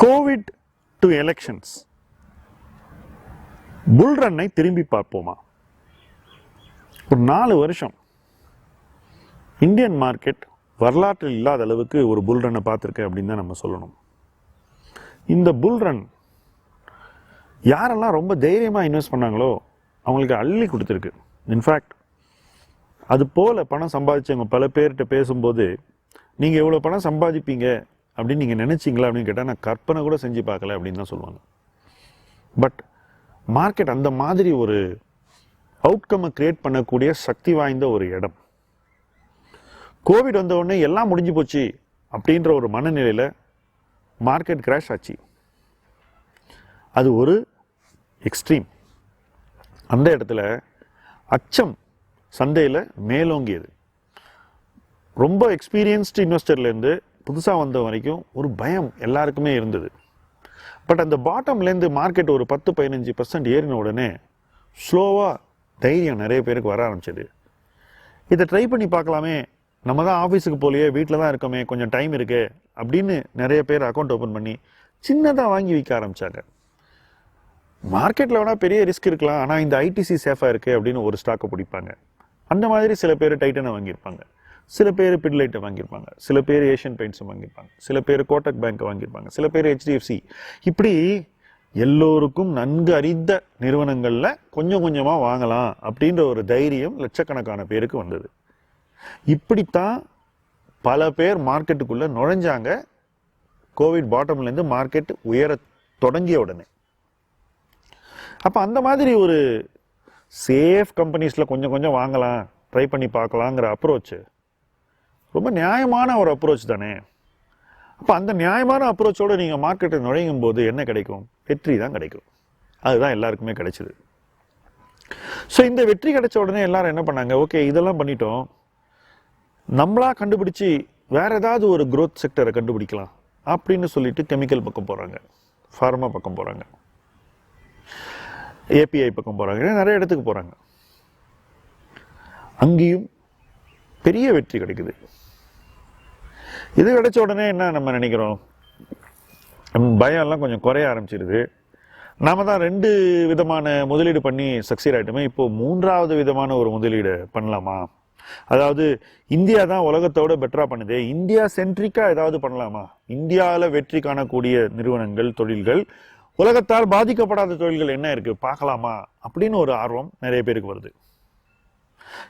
Covid to elections bull ரன்னை திரும்பி பார்ப்போமா? ஒரு நாலு வருஷம். இந்தியன் மார்க்கெட் வரலாற்றில் இல்லாத அளவுக்கு ஒரு புல் ரன்னை பார்த்துருக்கேன் அப்படின்னு தான் நம்ம சொல்லணும். இந்த புல் ரன் யாரெல்லாம் ரொம்ப தைரியமாக இன்வெஸ்ட் பண்ணாங்களோ அவங்களுக்கு அள்ளி கொடுத்துருக்கு. இன்ஃபேக்ட் அது போல் பணம் சம்பாதிச்சவங்க பல பேர்கிட்ட பேசும்போது நீங்கள் எவ்வளோ பணம் சம்பாதிப்பீங்க அப்படின்னு நீங்கள் நினச்சிங்களா அப்படின்னு கேட்டால் நான் கற்பனை கூட செஞ்சு பார்க்கல அப்படின்னு தான் சொல்லுவாங்க. பட் மார்க்கெட் அந்த மாதிரி ஒரு அவுட்கம்மை கிரியேட் பண்ணக்கூடிய சக்தி வாய்ந்த ஒரு இடம். கோவிட் வந்தவுடனே எல்லாம் முடிஞ்சு போச்சு அப்படின்ற ஒரு மனநிலையில் மார்க்கெட் கிராஷ் ஆச்சு. அது ஒரு எக்ஸ்ட்ரீம் அந்த இடத்துல அச்சம் சந்தையில் மேலோங்கியது. ரொம்ப எக்ஸ்பீரியன்ஸ்டு இன்வெஸ்டர்லேருந்து புதுசாக வந்த வரைக்கும் ஒரு பயம் எல்லாருக்குமே இருந்தது. பட் அந்த பாட்டம்லேருந்து மார்க்கெட் ஒரு பத்து பதினஞ்சு பர்சன்ட் ஏறின உடனே ஸ்லோவாக தைரியம் நிறைய பேருக்கு வர ஆரம்பிச்சது. இதை ட்ரை பண்ணி பார்க்கலாமே. நம்ம தான் ஆஃபீஸுக்கு போலையே வீட்டில் தான் இருக்கோமே கொஞ்சம் டைம் இருக்குது அப்படின்னு நிறைய பேர் அக்கௌண்ட் ஓப்பன் பண்ணி சின்னதாக வாங்கி விற்க ஆரம்பிச்சாங்க. மார்க்கெட்டில் வேணால் பெரிய ரிஸ்க் இருக்கலாம் ஆனால் இந்த ஐடிசி சேஃபாக இருக்குது அப்படின்னு ஒரு ஸ்டாக்கை பிடிப்பாங்க. அந்த மாதிரி சில பேர் டைட்டனை வாங்கியிருப்பாங்க. சில பேர் பிட்லைட்டை வாங்கியிருப்பாங்க. சில பேர் ஏஷியன் பெயிண்ட்ஸை வாங்கியிருப்பாங்க. சில பேர் கோட்டக் பேங்க்கை வாங்கியிருப்பாங்க. சில பேர் ஹெச்டிஎஃப்சி இப்படி எல்லோருக்கும் நன்கு அறிந்த நிறுவனங்களில் கொஞ்சம் கொஞ்சமாக வாங்கலாம் அப்படின்ற ஒரு தைரியம் லட்சக்கணக்கான பேருக்கு வந்தது. இப்படித்தான் பல பேர் மார்க்கெட்டுக்குள்ளே நுழைஞ்சாங்க. கோவிட் பாட்டம்லேருந்து மார்க்கெட் உயர தொடங்கிய உடனே. அப்போ அந்த மாதிரி ஒரு சேஃப் கம்பெனிஸில் கொஞ்சம் கொஞ்சம் வாங்கலாம் ட்ரை பண்ணி பார்க்கலாங்கிற அப்ரோச்சு ரொம்ப நியாயமான ஒரு அப்ரோச் தானே? அப்போ அந்த நியாயமான அப்ரோச்சோடு நீங்கள் மார்க்கெட்டை நுழையும் போது என்ன கிடைக்கும்? வெற்றி தான் கிடைக்கும். அதுதான் எல்லாருக்குமே கிடைச்சிது. ஸோ இந்த வெற்றி கிடைச்ச உடனே எல்லாரும் என்ன பண்ணாங்க? ஓகே இதெல்லாம் பண்ணிட்டோம். நம்மளா கண்டுபிடிச்சி வேற ஏதாவது ஒரு க்ரோத் செக்டரை கண்டுபிடிக்கலாம் அப்படின்னு சொல்லிட்டு கெமிக்கல் பக்கம் போகிறாங்க ஃபார்மா பக்கம் போகிறாங்க ஏபிஐ பக்கம் போகிறாங்க நிறைய இடத்துக்கு போகிறாங்க அங்கேயும் பெரிய வெற்றி கிடைக்குது. இது கிடைச்ச உடனே என்ன நம்ம நினைக்கிறோம்? நம்ம பயம் எல்லாம் கொஞ்சம் குறைய ஆரம்பிச்சிருது. நாம தான் ரெண்டு விதமான முதலீடு பண்ணி சக்சீட் ஆகிட்டோமே இப்போ மூன்றாவது விதமான ஒரு முதலீடு பண்ணலாமா? அதாவது இந்தியா தான் உலகத்தோட பெட்டராக பண்ணுது. இந்தியா சென்ட்ரிக்காக ஏதாவது பண்ணலாமா? இந்தியாவில் வெற்றி காணக்கூடிய நிறுவனங்கள் தொழில்கள் உலகத்தால் பாதிக்கப்படாத தொழில்கள் என்ன இருக்குது பார்க்கலாமா? அப்படின்னு ஒரு ஆர்வம் நிறைய பேருக்கு வருது.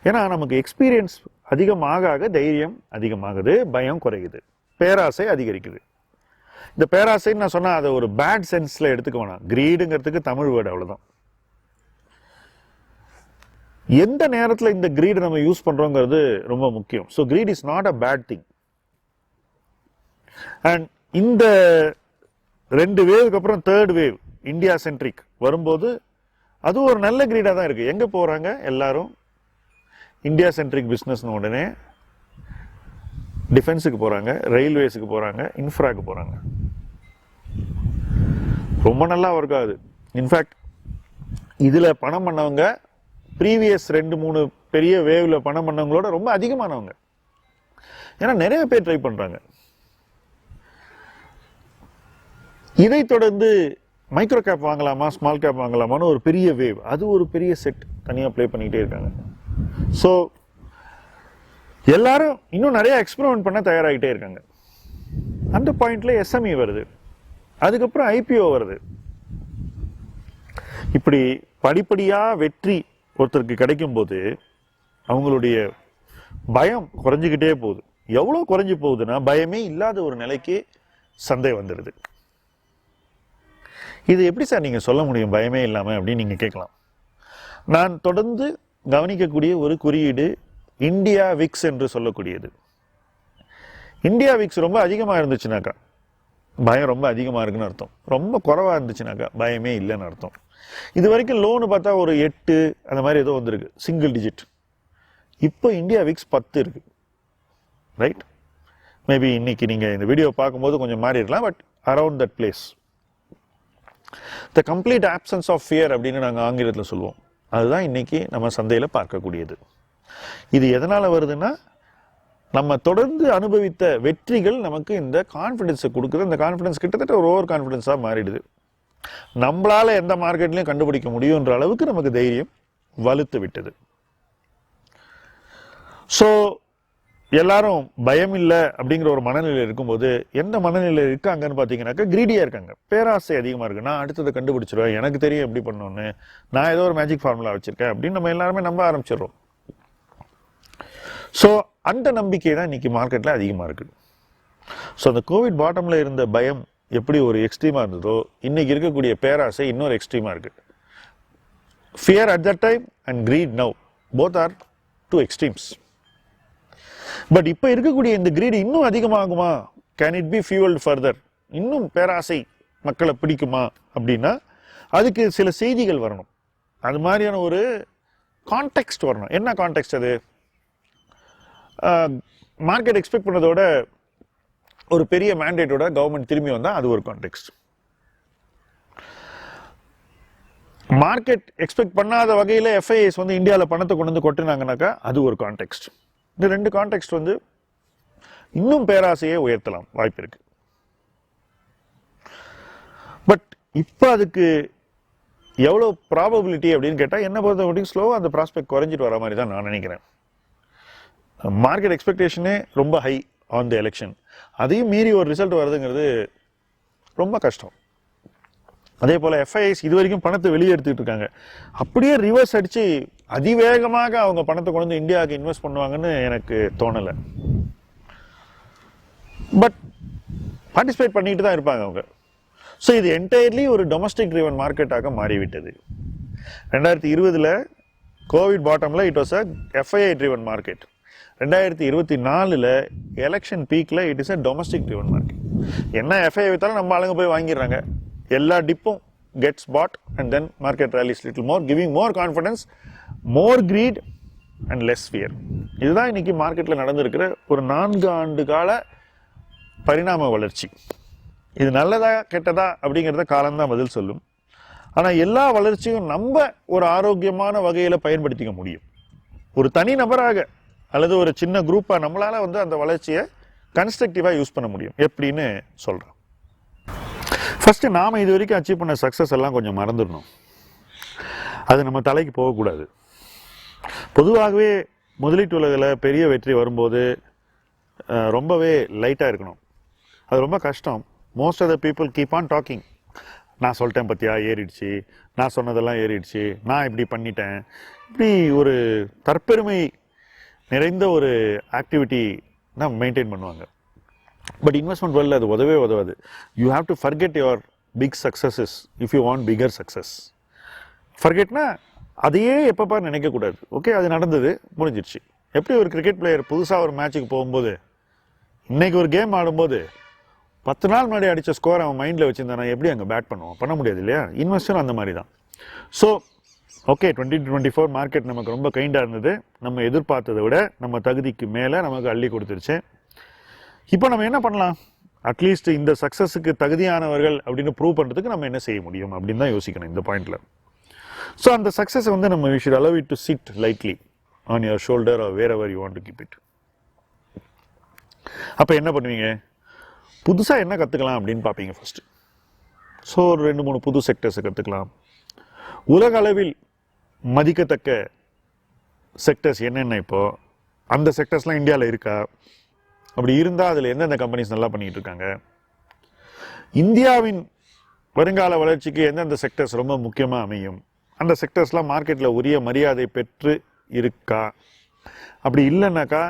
ஏன்னா நமக்கு எக்ஸ்பீரியன்ஸ் அதிகமாக ஆக தைரியம் அதிகமாகுது பயம் குறையுது. பேராசை அதிகரிக்குது. இந்த பேராசைன்னு நான் சொன்னால் அதை ஒரு பேட் சென்ஸில் எடுத்துக்க வேணாம். கிரீடுங்கிறதுக்கு தமிழ் வேர்டு அவ்வளோதான் எந்த நேரத்தில் இந்த கிரீடு நம்ம யூஸ் பண்ணுறோங்கிறது ரொம்ப முக்கியம். So greed is not a bad thing and இந்த ரெண்டு வேவுக்கு அப்புறம் தேர்ட் வேவ் இந்தியா சென்ட்ரிக் வரும்போது அது ஒரு நல்ல கிரீடாக தான் இருக்குது எங்கே போகிறாங்க எல்லாரும் இந்தியா சென்ட்ரிக் பிஸ்னஸ்னு உடனே டிஃபென்ஸுக்கு போகிறாங்க ரயில்வேஸுக்கு போகிறாங்க இன்ஃப்ராக்கு போகிறாங்க ரொம்ப நல்லா ஒர்க் ஆகுது. இன்ஃபேக்ட் இதில் பணம் பண்ணவங்க ப்ரீவியஸ் ரெண்டு மூணு பெரிய வேவில் பணம் பண்ணவங்களோட ரொம்ப அதிகமானவங்க. ஏன்னா நிறைய பேர் ட்ரை பண்ணுறாங்க இதை தொடர்ந்து மைக்ரோ கேப் வாங்கலாமா ஸ்மால் கேப் வாங்கலாமான்னு ஒரு பெரிய வேவ் அது ஒரு பெரிய செட் தனியாக ப்ளே பண்ணிக்கிட்டே இருக்காங்க. ஸோ எல்லாரும் இன்னும் நிறைய எக்ஸ்பெரிமெண்ட் பண்ண தயாராகிட்டே இருக்காங்க. அந்த பாயிண்ட்ல எஸ்எம்இ வருது. அதுக்கப்புறம் ஐபிஓ வருது. இப்படி படிப்படியாக வெற்றி ஒருத்தருக்கு கிடைக்கும் போது அவங்களுடைய பயம் குறைஞ்சிக்கிட்டே போகுது. எவ்வளோ குறைஞ்சி போகுதுன்னா பயமே இல்லாத ஒரு நிலைக்கு சந்தை வந்துடுது. இது எப்படி சார் நீங்கள் சொல்ல முடியும்? பயமே இல்லாமல் அப்படின்னு நீங்கள் கேட்கலாம். நான் தொடர்ந்து கவனிக்கக்கூடிய ஒரு குறியீடு இந்தியா விக்ஸ் என்று சொல்லக்கூடியது. இந்தியா விக்ஸ் ரொம்ப அதிகமாக இருந்துச்சுனாக்கா பயம் ரொம்ப அதிகமாக இருக்குன்னு அர்த்தம். ரொம்ப குறைவாக இருந்துச்சுனாக்கா பயமே இல்லைன்னு அர்த்தம். இது வரைக்கும் லோனு பார்த்தா ஒரு எட்டு அந்த மாதிரி ஏதோ வந்திருக்கு. சிங்கிள் டிஜிட் இப்போ இந்தியா விக்ஸ் பத்து இருக்கு. ரைட் மேபி இன்னைக்கு நீங்கள் இந்த வீடியோ பார்க்கும்போது கொஞ்சம் மாறி இருக்கலாம் but around that place the complete options of fear அப்படின்னு நாங்கள் ஆங்கிலத்தில் சொல்லுவோம். அதுதான் இன்னைக்கு நம்ம சந்தையில் பார்க்கக்கூடியது. இது எதனால் வருதுன்னா நம்ம தொடர்ந்து அனுபவித்த வெற்றிகள் நமக்கு இந்த கான்ஃபிடென்ஸை கொடுக்குது. இந்த கான்ஃபிடென்ஸ் கிட்டத்தட்ட ஒரு ஓவர் கான்ஃபிடென்ஸாக மாறிடுது. நம்மளால் எந்த மார்க்கெட்லையும் கண்டுபிடிக்க முடியுன்ற அளவுக்கு நமக்கு தைரியம் வலுத்து விட்டது. ஸோ எல்லாரும் பயம் இல்லை அப்படிங்கிற ஒரு மனநிலை இருக்கும்போது எந்த மனநிலை இருக்காங்கன்னு பார்த்தீங்கன்னாக்கா கிரீடியாக இருக்காங்க. பேராசை அதிகமாக இருக்குது நான் அடுத்ததை கண்டுபிடிச்சிருவேன். எனக்கு தெரியும் எப்படி பண்ணணும்னு. நான் ஏதோ ஒரு மேஜிக் ஃபார்முலா வச்சுருக்கேன் அப்படின்னு நம்ம எல்லாருமே நம்ப ஆரம்பிச்சிடுறோம். ஸோ அந்த நம்பிக்கை தான் இன்றைக்கி மார்க்கெட்டில் அதிகமாக இருக்குது ஸோ அந்த கோவிட் பாட்டமில் இருந்த பயம் எப்படி ஒரு எக்ஸ்ட்ரீமாக இருந்ததோ இன்றைக்கி இருக்கக்கூடிய பேராசை இன்னொரு எக்ஸ்ட்ரீமாக இருக்குது fear at that time and greed now both are two extremes but இப்போ இருக்கக்கூடிய இந்த கிரீடு இன்னும் அதிகமாகுமா? Can it be fueled further இன்னும் பேராசை மக்களை பிடிக்குமா அப்படின்னா அதுக்கு சில செய்திகள் வரணும். அது மாதிரியான ஒரு கான்டெக்ட் வரணும். என்ன கான்டெக்ட் அது? மார்க்கெட் எக்ஸ்பெக்ட் பண்ணதோட ஒரு பெரிய மேண்டேட்டோட கவர்மெண்ட் திரும்பி வந்தால் அது ஒரு கான்டெக்ட் மார்க்கெட் எக்ஸ்பெக்ட் பண்ணாத வகையில் எஃப்ஐஎஸ் வந்து இந்தியாவில் பணத்தை கொண்டு வந்து கொட்டினாங்கனாக்கா அது ஒரு கான்டெக்ட் இந்த ரெண்டு கான்டெக்ட் வந்து இன்னும் பேராசையை உயர்த்தலாம். வாய்ப்பு இருக்கு. பட் இப்போ அதுக்கு எவ்வளோ ப்ராபபிலிட்டி அப்படின்னு கேட்டால் என்ன பொறுத்த மட்டும் ஸ்லோவாக அந்த ப்ராஸ்பெக்ட் குறைஞ்சிட்டு வர மாதிரி தான் நான் நினைக்கிறேன். மார்க்கெட் எக்ஸ்பெக்டேஷனே ரொம்ப ஹை ஆன் தி எலெக்ஷன் அதையும் மீறி ஒரு ரிசல்ட் வருதுங்கிறது ரொம்ப கஷ்டம். அதே போல் எஃப்ஐஎஸ் இது வரைக்கும் பணத்தை வெளியே எடுத்துக்கிட்டு இருக்காங்க. அப்படியே ரிவர்ஸ் அடித்து அதிவேகமாக அவங்க பணத்தை கொண்டு வந்து இந்தியாவுக்கு இன்வெஸ்ட் பண்ணுவாங்கன்னு எனக்கு தோணலை. பட் பார்ட்டிசிபேட் பண்ணிட்டு தான் இருப்பாங்க அவங்க. ஸோ இது என்டையர்லி ஒரு டொமஸ்டிக் ட்ரிவன் மார்க்கெட்டாக மாறிவிட்டது. ரெண்டாயிரத்தி இருபதில் கோவிட் பாட்டமில் it was a FII driven market ரெண்டாயிரத்தி இருபத்தி நாலில் எலெக்ஷன் பீக்கில் it is a domestic driven market என்ன எஃப்ஐஐ வைத்தாலும் நம்ம ஆளுங்க போய் வாங்கிடுறாங்க. எல்லா டிப்பும் gets bought and then market rallies little more giving more confidence more greed and less fear இதுதான் இன்னைக்கு மார்க்கெட்டில் நடந்திருக்கிற ஒரு நான்கு ஆண்டு கால பரிணாம வளர்ச்சி. இது நல்லதா கெட்டதா அப்படிங்கிறத காலம்தான் பதில் சொல்லும். ஆனால் எல்லா வளர்ச்சியும் நம்ம ஒரு ஆரோக்கியமான வகையில் பயன்படுத்திக்க முடியும். ஒரு தனி நபராக அல்லது ஒரு சின்ன குரூப்பாக நம்மளால் வந்து அந்த வளர்ச்சியை கன்ஸ்ட்ரக்டிவாக யூஸ் பண்ண முடியும். எப்படின்னு சொல்கிறோம் ஃபஸ்ட்டு நாம் இது வரைக்கும் அச்சீவ் பண்ண சக்ஸஸ் எல்லாம் கொஞ்சம் மறந்துடணும். அது நம்ம தலைக்கு போகக்கூடாது. பொதுவாகவே முதலீட்டு உலகில் பெரிய வெற்றி வரும்போது ரொம்பவே லைட்டாக இருக்கணும். அது ரொம்ப கஷ்டம். Most of the people keep on talking நான் சொல்லிட்டேன் பற்றியா ஏறிடுச்சு. நான் சொன்னதெல்லாம் ஏறிடுச்சு. நான் இப்படி பண்ணிட்டேன். இப்படி ஒரு தற்பெருமை நிறைந்த ஒரு ஆக்டிவிட்டி தான் மெயின்டைன் பண்ணுவாங்க. பட் இன்வெஸ்ட்மெண்ட் வேர்ல்டில் அது உதவே உதவாது. You have to forget your big successes if you want bigger success ஃபர்கெட்னா அதையே எப்பப்பா நினைக்கக்கூடாது ஓகே அது நடந்தது முடிஞ்சிடுச்சு எப்படி ஒரு கிரிக்கெட் பிளேயர் புதுசாக ஒரு மேட்ச்சுக்கு போகும்போது இன்றைக்கி ஒரு கேம் ஆடும்போது பத்து நாள் முன்னாடி அடித்த ஸ்கோர் அவன் மைண்டில் வச்சுருந்தானா எப்படி அங்கே பேட் பண்ணுவான்? பண்ண முடியாது இல்லையா? இன்வெஸ்டரும் அந்த மாதிரி தான். So okay twenty twenty four market நமக்கு ரொம்ப கைண்டாக இருந்தது. நம்ம எதிர்பார்த்ததை விட நம்ம தகுதிக்கு மேலே நமக்கு அள்ளி கொடுத்துருச்சு. இப்போ நம்ம என்ன பண்ணலாம்? அட்லீஸ்ட் இந்த சக்ஸஸுக்கு தகுதியானவர்கள் அப்படின்னு ப்ரூவ் பண்ணுறதுக்கு நம்ம என்ன செய்ய முடியும் அப்படின்னு தான் யோசிக்கணும் இந்த பாயிண்ட்டில் ஸோ அந்த சக்ஸஸை வந்து நம்ம we should allow it to sit lightly on your shoulder or wherever you want to keep it அப்போ என்ன பண்ணுவீங்க? புதுசாக என்ன கற்றுக்கலாம் அப்படின்னு பார்ப்பீங்க ஃபஸ்ட்டு ஸோ ஒரு ரெண்டு மூணு புது செக்டர்ஸை கற்றுக்கலாம் உலக அளவில் மதிக்கத்தக்க செக்டர்ஸ் என்னென்ன இப்போது அந்த செக்டர்ஸ்லாம் இந்தியாவில் இருக்கா? அப்படி இருந்தால் அதில் எந்தெந்த கம்பெனிஸ் நல்லா பண்ணிக்கிட்டு இருக்காங்க? இந்தியாவின் வருங்கால வளர்ச்சிக்கு எந்தெந்த செக்டர்ஸ் ரொம்ப முக்கியமாக அமையும்? அந்த செக்டர்ஸ்லாம் மார்க்கெட்டில் உரிய மரியாதை பெற்று இருக்கா? அப்படி இல்லைன்னாக்கா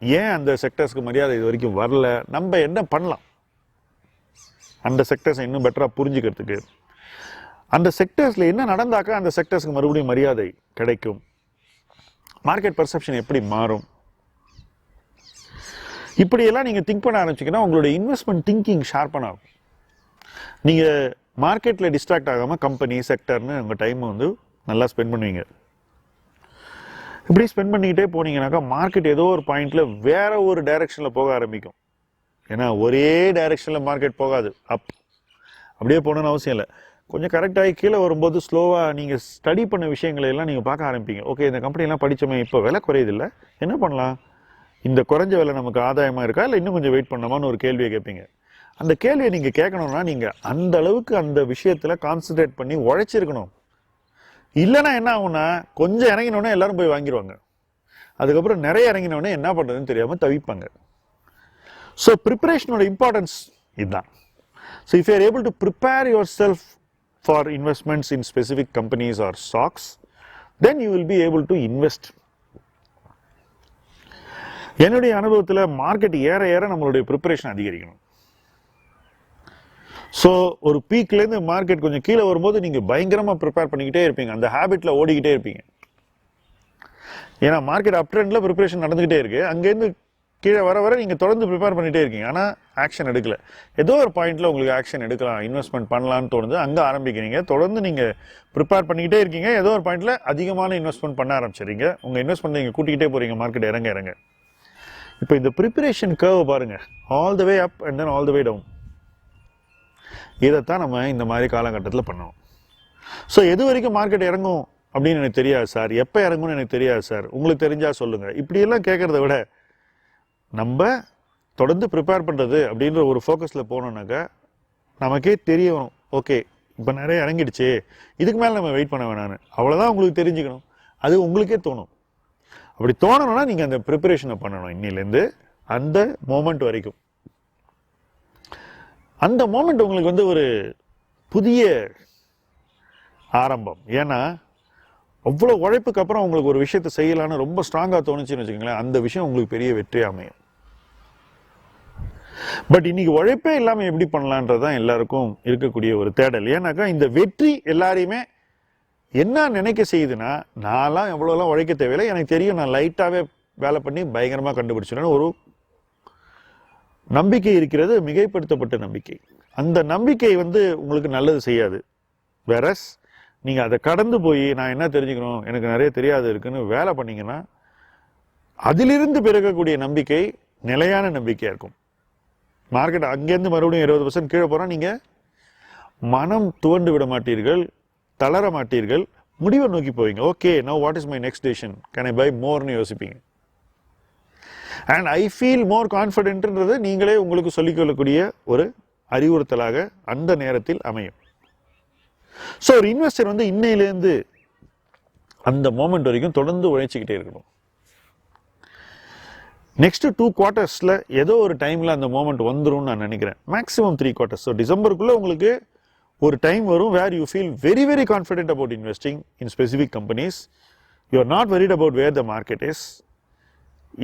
ஏன் அந்த செக்டர்ஸ்க்கு மரியாதை இது வரைக்கும் வரல? நம்ம என்ன பண்ணலாம்? அந்த செக்டர்ஸை இன்னும் பெட்டராக புரிஞ்சுக்கிறதுக்கு. அந்த செக்டர்ஸில் என்ன நடந்தாக்கா அந்த செக்டர்ஸ்க்கு மறுபடியும் மரியாதை கிடைக்கும்? மார்க்கெட் பர்செப்ஷன் எப்படி மாறும்? இப்படியெல்லாம் நீங்கள் திங்க் பண்ண ஆரம்பிச்சிங்கன்னா உங்களோட இன்வெஸ்ட்மெண்ட் திங்கிங் ஷார்ப்பன் ஆகும். நீங்கள் மார்க்கெட்டில் டிஸ்ட்ராக்ட் ஆகாமல் கம்பெனி செக்டர்னு உங்கள் டைமை வந்து நல்லா ஸ்பெண்ட் பண்ணுவீங்க. இப்படி ஸ்பெண்ட் பண்ணிக்கிட்டே போனீங்கன்னாக்கா மார்க்கெட் ஏதோ ஒரு பாயிண்ட்டில் வேற ஒரு டைரக்ஷனில் போக ஆரம்பிக்கும். ஏன்னா ஒரே டைரக்ஷனில் மார்க்கெட் போகாது. அப் அப்படியே போகணுன்னு அவசியம் இல்லை. கொஞ்சம் கரெக்டாகி கீழே வரும்போது ஸ்லோவாக நீங்கள் ஸ்டடி பண்ண விஷயங்களை எல்லாம் நீங்கள் பார்க்க ஆரம்பிப்பீங்க. ஓகே இந்த கம்பெனிலாம் படித்தோமே இப்போ விலை குறையதில்லை என்ன பண்ணலாம்? இந்த குறைஞ்ச விலை நமக்கு ஆதாயமாக இருக்கா? இல்லை இன்னும் கொஞ்சம் வெயிட் பண்ணலாமான்னு ஒரு கேள்வியை கேட்பீங்க. அந்த கேள்வியை நீங்கள் கேட்கணும்னா நீங்கள் அந்த அளவுக்கு அந்த விஷயத்தில் கான்சென்ட்ரேட் பண்ணி உழைச்சிருக்கணும். இல்லைன்னா என்ன ஆகும்னா கொஞ்சம் இறங்கினோடனே எல்லாரும் போய் வாங்கிடுவாங்க அதுக்கப்புறம் நிறைய இறங்கினோடனே என்ன பண்ணுறதுன்னு தெரியாமல் தவிப்பாங்க. ஸோ ப்ரிப்பரேஷனோட இம்பார்ட்டன்ஸ் இதுதான். So if you are able to prepare yourself for investments in specific companies or stocks then you will be able to invest என்னுடைய அனுபவத்தில் மார்க்கெட் ஏற ஏற நம்மளுடைய ப்ரிப்பரேஷன் அதிகரிக்கணும். ஸோ ஒரு பீக்லேருந்து மார்க்கெட் கொஞ்சம் கீழே வரும்போது நீங்கள் பயங்கரமாக ப்ரிப்பேர் பண்ணிக்கிட்டே இருப்பீங்க. அந்த ஹேபிட்டில் ஓடிக்கிட்டே இருப்பீங்க. ஏன்னா மார்க்கெட் அப் ட்ரெண்டில் ப்ரிப்பரேஷன் நடந்துக்கிட்டே இருக்குது அங்கேருந்து கீழே வர வர நீங்கள் தொடர்ந்து ப்ரிப்பேர் பண்ணிகிட்டே இருக்கீங்க. ஆனால் ஆக்ஷன் எடுக்கல. ஏதோ ஒரு பாயிண்ட்டில் உங்களுக்கு ஆக்ஷன் எடுக்கலாம் இன்வெஸ்ட்மெண்ட் பண்ணலாம்னு தோணுது. அங்கே ஆரம்பிக்கிறீங்க. தொடர்ந்து நீங்கள் ப்ரிப்பேர் பண்ணிக்கிட்டே இருக்கீங்க. ஏதோ ஒரு பாயிண்ட்டில் அதிகமான இன்வெஸ்ட்மெண்ட் பண்ண ஆரம்பிச்சிடுறீங்க. உங்கள் இன்வெஸ்ட்மெண்ட் நீங்கள் கூட்டிக்கிட்டே போகிறீங்க மார்க்கெட் இறங்க இறங்க. இப்போ இந்த ப்ரிப்பரேஷன் கர்வ் பாருங்கள் all the way up and then all the way down இதைத்தான் நம்ம இந்த மாதிரி காலகட்டத்தில் பண்ணணும். ஸோ எது வரைக்கும் மார்க்கெட் இறங்கும் அப்படின்னு எனக்கு தெரியாது சார் எப்போ இறங்கும்னு எனக்கு தெரியாது சார் உங்களுக்கு தெரிஞ்சால் சொல்லுங்கள் இப்படியெல்லாம் கேட்குறத விட நம்ம தொடர்ந்து ப்ரிப்பேர் பண்ணுறது அப்படின்ற ஒரு ஃபோக்கஸில் போனோம்னாக்கா நமக்கே தெரிய வரும் ஓகே இப்போ நிறைய இறங்கிடுச்சு. இதுக்கு மேலே நம்ம வெயிட் பண்ண வேணான்னு அவ்வளோதான் உங்களுக்கு தெரிஞ்சுக்கணும். அது உங்களுக்கே தோணும். அப்படி தோணணும்னா நீங்கள் அந்த ப்ரிப்பரேஷனை பண்ணணும். இன்னிலேருந்து அந்த மோமெண்ட் வரைக்கும். அந்த மோமெண்ட் உங்களுக்கு வந்து ஒரு புதிய ஆரம்பம். ஏன்னா அவ்வளோ உழைப்புக்கு அப்புறம் உங்களுக்கு ஒரு விஷயத்தை செய்யலான்னு ரொம்ப ஸ்ட்ராங்காக தோணுச்சுன்னு வச்சுக்கோங்களேன் அந்த விஷயம் உங்களுக்கு பெரிய வெற்றி அமையும். பட் இன்னைக்கு உழைப்பே இல்லாமல் எப்படி பண்ணலான்றதான் எல்லாருக்கும் இருக்கக்கூடிய ஒரு தேடல். ஏன்னாக்கா இந்த வெற்றி எல்லாரையுமே என்ன நினைக்க செய்யுதுன்னா நான்லாம் எவ்வளோலாம் உழைக்க தேவையில்லை எனக்கு தெரியும் நான் லைட்டாகவே வேலை பண்ணி பயங்கரமாக கண்டுபிடிச்சிடுறேன்னு ஒரு நம்பிக்கை இருக்கிறது மிகைப்படுத்தப்பட்ட நம்பிக்கை. அந்த நம்பிக்கை வந்து உங்களுக்கு நல்லது செய்யாது. வெரஸ் நீங்கள் அதை கடந்து போய் நான் என்ன தெரிஞ்சுக்கணும்? எனக்கு நிறைய தெரியாது இருக்குன்னு வேலை பண்ணிங்கன்னா அதிலிருந்து பிறக்கக்கூடிய நம்பிக்கை நிலையான நம்பிக்கையாக இருக்கும். மார்க்கெட் அங்கேருந்து மறுபடியும் இருபது பர்சன்ட் கீழே போனால் நீங்கள் மனம் துவண்டு விட மாட்டீர்கள் தளர மாட்டீர்கள் முடிவை நோக்கி போவீங்க. Okay no what is my next station can I buy மோர்னு யோசிப்பீங்க. அண்ட் ஐ ஃபீல் மோர் கான்ஃபிடென்ட்ன்றது நீங்களே உங்களுக்கு சொல்லிக்கொள்ளக்கூடிய ஒரு அறிவுறுத்தலாக அந்த நேரத்தில் அமையும். ஸோ ஒரு இன்வெஸ்டர் வந்து இன்னையிலேருந்து அந்த மோமெண்ட் வரைக்கும் தொடர்ந்து உழைச்சிக்கிட்டே இருக்கணும். நெக்ஸ்ட் டூ குவார்ட்டர்ஸ்ல ஏதோ ஒரு டைம்ல அந்த மோமெண்ட் வந்துரும்னு நான் நினைக்கிறேன். மேக்ஸிமம் த்ரீ குவார்ட்டர்ஸ் ஸோ டிசம்பருக்குள்ள உங்களுக்கு ஒரு டைம் வரும் where you feel very very confident about investing in specific companies you are not worried about where the market is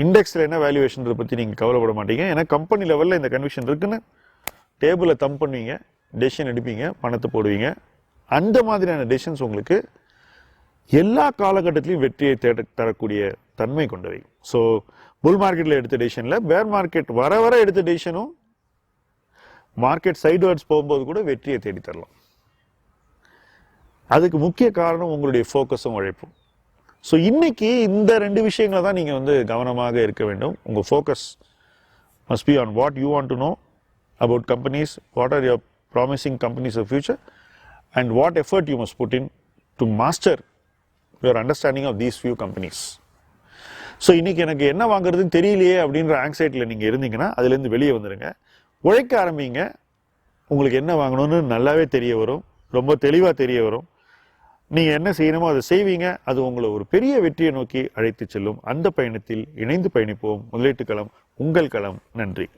இண்டெக்ஸில் என்ன வேல்யூவேஷன் பற்றி நீங்கள் கவலைப்பட மாட்டீங்க. ஏன்னா கம்பெனி லெவலில் இந்த கன்விக்ஷன் இருக்குன்னு டேபிளில் தம் பண்ணுவீங்க டெசிஷன் எடுப்பீங்க பணத்தை போடுவீங்க. அந்த மாதிரியான டெசிஷன்ஸ் உங்களுக்கு எல்லா காலகட்டத்திலையும் வெற்றியை தேட தரக்கூடிய தன்மை கொண்டவை. ஸோ புல் மார்க்கெட்டில் எடுத்த டெசிஷனில் பேர் மார்க்கெட் வர வர எடுத்த டெசிஷனும் மார்க்கெட் சைட்வேர்ட்ஸ் போகும்போது கூட வெற்றியை தேடி தரலாம் அதுக்கு முக்கிய காரணம் உங்களுடைய ஃபோக்கஸும் உழைப்பும். ஸோ இன்னைக்கு இந்த ரெண்டு விஷயங்களை தான் நீங்கள் வந்து கவனமாக இருக்க வேண்டும். உங்கள் focus must be on what you want to know about companies what are your promising companies of future and what effort you must put in to master your understanding of these few companies so இன்னைக்கு எனக்கு என்ன வாங்குறதுன்னு தெரியலையே அப்படின்ற ஆங்ஸைட்டியில் நீங்கள் இருந்தீங்கன்னா அதுலேருந்து வெளியே வந்துடுங்க உழைக்க ஆரம்பிங்க. உங்களுக்கு என்ன வாங்கணும்னு நல்லாவே தெரிய வரும். ரொம்ப தெளிவாக தெரிய வரும். நீங்கள் என்ன செய்யணுமோ அதை செய்வீங்க. அது உங்களை ஒரு பெரிய வெற்றியை நோக்கி அழைத்து செல்லும். அந்த பயணத்தில் இணைந்து பயணிப்போம். முதலீட்டு களம் உங்கள் களம். நன்றி.